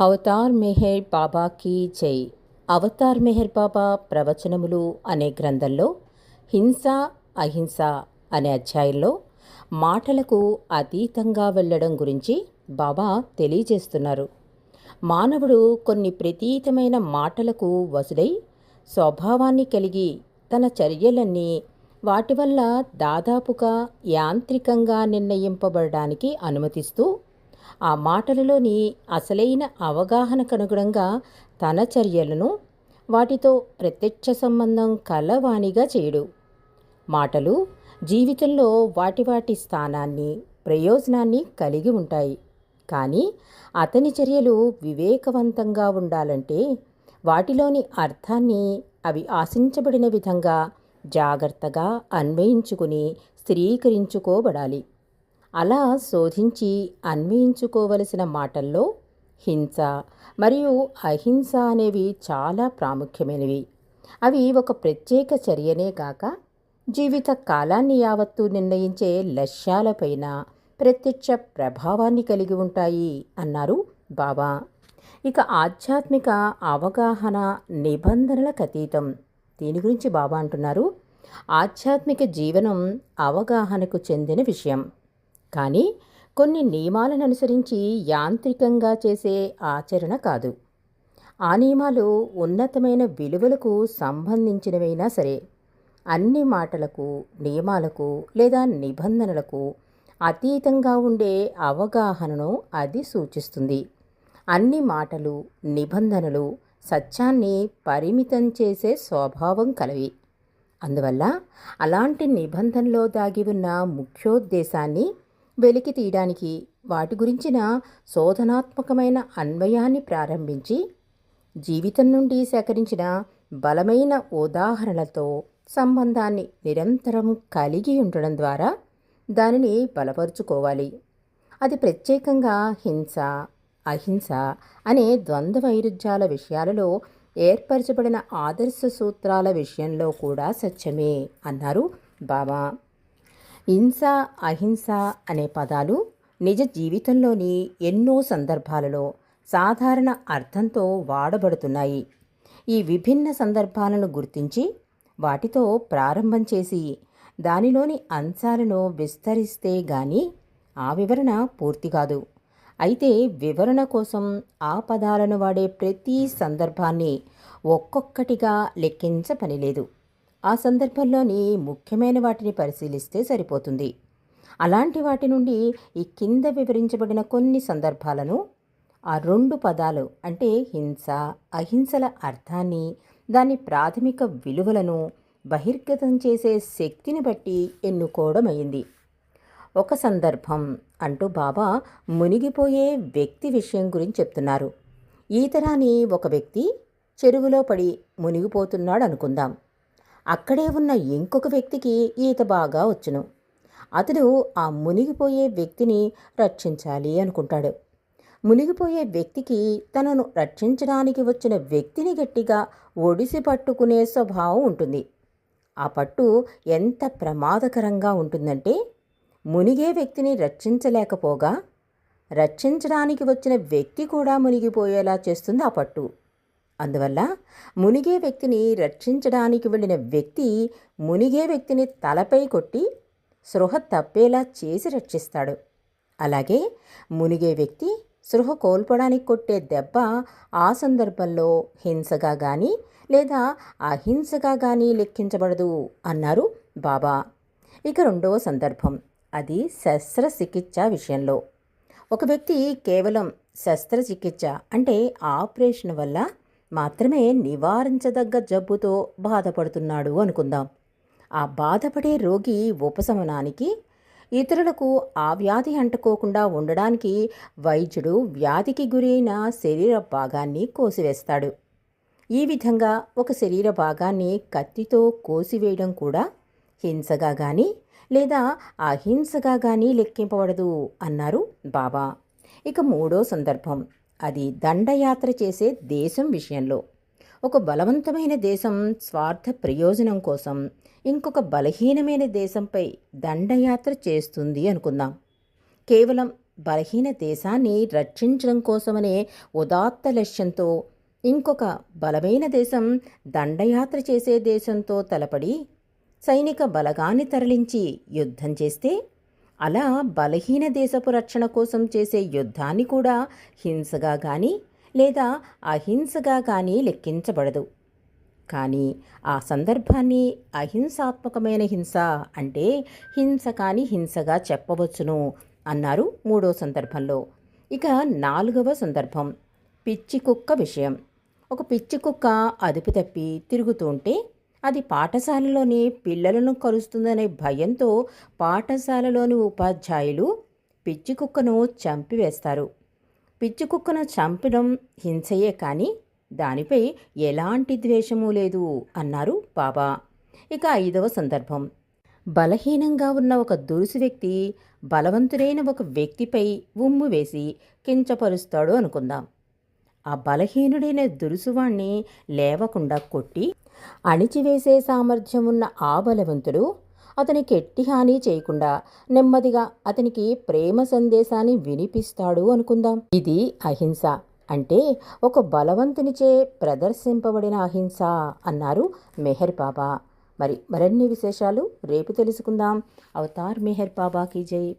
Avatar Meher బాబాకి జై. అవతార్ మెహర్ బాబా ప్రవచనములు అనే గ్రంథంలో హింస అహింస అనే అధ్యాయంలో మాటలకు అతీతంగా వెళ్ళడం గురించి బాబా తెలియజేస్తున్నారు. మానవుడు కొన్ని ప్రతీతమైన మాటలకు వసుడై స్వభావాన్ని కలిగి తన చర్యలన్నీ వాటి వల్ల దాదాపుగా యాంత్రికంగా నిర్ణయింపబడడానికి అనుమతిస్తూ ఆ మాటలలోని అసలైన అవగాహనకు అనుగుణంగా తన చర్యలను వాటితో ప్రత్యక్ష సంబంధం కలవాణిగా చేయడు. మాటలు జీవితంలో వాటి వాటి స్థానాన్ని ప్రయోజనాన్ని కలిగి ఉంటాయి. కానీ అతని చర్యలు వివేకవంతంగా ఉండాలంటే వాటిలోని అర్థాన్ని అవి ఆశించబడిన విధంగా జాగ్రత్తగా అన్వయించుకుని స్థిరీకరించుకోబడాలి. అలా శోధించి అన్వయించుకోవలసిన మాటల్లో హింస మరియు అహింస అనేవి చాలా ప్రాముఖ్యమైనవి. అవి ఒక ప్రత్యేక చర్యనే కాక జీవిత కాలాన్ని యావత్తూ నిర్ణయించే లక్ష్యాలపైన ప్రత్యక్ష ప్రభావాన్ని కలిగి ఉంటాయి అన్నారు బాబా ఇక ఆధ్యాత్మిక అవగాహన నిబంధనలకు అతీతం దీని గురించి బాబా అంటున్నారు. ఆధ్యాత్మిక జీవనం అవగాహనకు చెందిన విషయం. కానీ కొన్ని నియమాలను అనుసరించి యాంత్రికంగా చేసే ఆచరణ కాదు. ఆ నియమాలు ఉన్నతమైన విలువలకు సంబంధించినవైనా సరే అన్ని మాటలకు నియమాలకు లేదా నిబంధనలకు అతీతంగా ఉండే అవగాహనను అది సూచిస్తుంది. అన్ని మాటలు నిబంధనలు సత్యాన్ని పరిమితం చేసే స్వభావం కలవి. అందువల్ల అలాంటి నిబంధనలో దాగి ఉన్న ముఖ్యోద్దేశాన్ని వెలికి తీయడానికి వాటి గురించిన శోధనాత్మకమైన అన్వయాన్ని ప్రారంభించి జీవితం నుండి సేకరించిన బలమైన ఉదాహరణలతో సంబంధాన్ని నిరంతరం కలిగి ఉండడం ద్వారా దానిని బలపరుచుకోవాలి. అది ప్రత్యేకంగా హింస అహింస అనే ద్వంద్వ వైరుధ్యాల విషయాలలో ఏర్పరచబడిన ఆదర్శ సూత్రాల విషయంలో కూడా సత్యమే అన్నారు బాబా. హింస అహింస అనే పదాలు నిజ జీవితంలోని ఎన్నో సందర్భాలలో సాధారణ అర్థంతో వాడబడుతున్నాయి. ఈ విభిన్న సందర్భాలను గుర్తించి వాటితో ప్రారంభం చేసి దానిలోని అంశాలను విస్తరిస్తే గాని ఆ వివరణ పూర్తి కాదు. అయితే వివరణ కోసం ఆ పదాలను వాడే ప్రతి సందర్భాన్ని ఒక్కొక్కటిగా లెక్కించ పనిలేదు ఆ సందర్భంలోని ముఖ్యమైన వాటిని పరిశీలిస్తే సరిపోతుంది. అలాంటి వాటి నుండి ఈ కింద వివరించబడిన కొన్ని సందర్భాలను ఆ రెండు పదాలు అంటే హింస అహింసల అర్థాన్ని దాని ప్రాథమిక విలువలను బహిర్గతం చేసే శక్తిని బట్టి ఎన్నుకోవడమైంది ఒక సందర్భం అంటూ బాబా మునిగిపోయే వ్యక్తి విషయం గురించి చెప్తున్నారు. ఈతరాని ఒక వ్యక్తి చెరువులో పడి మునిగిపోతున్నాడు అనుకుందాం అక్కడే ఉన్న ఇంకొక వ్యక్తికి ఈత బాగా వచ్చును. అతడు ఆ మునిగిపోయే వ్యక్తిని రక్షించాలి అనుకుంటాడు. మునిగిపోయే వ్యక్తికి తనను రక్షించడానికి వచ్చిన వ్యక్తిని గట్టిగా ఒడిసి పట్టుకునే స్వభావం ఉంటుంది. ఆ పట్టు ఎంత ప్రమాదకరంగా ఉంటుందంటే మునిగే వ్యక్తిని రక్షించలేకపోగా రక్షించడానికి వచ్చిన వ్యక్తి కూడా మునిగిపోయేలా చేస్తుంది ఆ పట్టు. అందువల్ల మునిగే వ్యక్తిని రక్షించడానికి వెళ్ళిన వ్యక్తి మునిగే వ్యక్తిని తలపై కొట్టి సృహ తప్పేలా చేసి రక్షిస్తాడు. అలాగే మునిగే వ్యక్తి సృహ కోల్పోవడానికి కొట్టే దెబ్బ ఆ సందర్భంలో హింసగా కానీ లేదా అహింసగా కానీ లెక్కించబడదు అన్నారు బాబా. ఇక రెండవ సందర్భం అది శస్త్రచికిత్స విషయంలో. ఒక వ్యక్తి కేవలం శస్త్రచికిత్స అంటే ఆపరేషన్ వల్ల మాత్రమే నివారించదగ్గ జబ్బుతో బాధపడుతున్నాడు అనుకుందాం. ఆ బాధపడే రోగి ఉపశమనానికి ఇతరులకు ఆ వ్యాధి అంటుకోకుండా ఉండడానికి వైద్యుడు వ్యాధికి గురైన శరీర భాగాన్ని కోసివేస్తాడు. ఈ విధంగా ఒక శరీర భాగాన్ని కత్తితో కోసివేయడం కూడా హింసగా కానీ లేదా అహింసగా కానీ లెక్కింపబడదు అన్నారు బాబా. ఇక మూడో సందర్భం. అది దండయాత్ర చేసే దేశం విషయంలో. ఒక బలవంతమైన దేశం స్వార్థ ప్రయోజనం కోసం ఇంకొక బలహీనమైన దేశంపై దండయాత్ర చేస్తుంది అనుకుందాం. కేవలం బలహీన దేశాన్ని రక్షించడం కోసమనే ఉదాత్త లక్ష్యంతో ఇంకొక బలమైన దేశం దండయాత్ర చేసే దేశంతో తలపడి సైనిక బలగాన్ని తరలించి యుద్ధం చేస్తే అలా బలహీన దేశపు రక్షణ కోసం చేసే యుద్ధాన్ని కూడా హింసగా కానీ లేదా అహింసగా కానీ లెక్కించబడదు. కానీ ఆ సందర్భాన్ని అహింసాత్మకమైన హింస అంటే హింస కాని హింసగా చెప్పవచ్చును అన్నారు మూడో సందర్భంలో. ఇక నాలుగవ సందర్భం పిచ్చి కుక్క విషయం. ఒక పిచ్చి కుక్క అదుపు తప్పి తిరుగుతూ ఉంటే అది పాఠశాలలోని పిల్లలను కలుస్తుందనే భయంతో పాఠశాలలోని ఉపాధ్యాయులు పిచ్చి కుక్కను చంపివేస్తారు. పిచ్చి కుక్కను చంపడం హింసయే కానీ దానిపై ఎలాంటి ద్వేషము లేదు అన్నారు బాబా. ఇక ఐదవ సందర్భం. బలహీనంగా ఉన్న ఒక దురుసు వ్యక్తి బలవంతుడైన ఒక వ్యక్తిపై ఉమ్ము వేసి కించపరుస్తాడు అనుకుందాం. ఆ బలహీనుడైన దురుసువాణ్ణి లేవకుండా కొట్టి అణిచివేసే సామర్థ్యం ఉన్న ఆ బలవంతుడు అతనికి ఎట్టి హాని చేయకుండా నెమ్మదిగా అతనికి ప్రేమ సందేశాన్ని వినిపిస్తాడు అనుకుందాం. ఇది అహింస. అంటే ఒక బలవంతునిచే ప్రదర్శింపబడిన అహింస అన్నారు మెహర్ బాబా. మరి మరిన్ని విశేషాలు రేపు తెలుసుకుందాం. అవతార్ మెహర్ బాబాకి జై.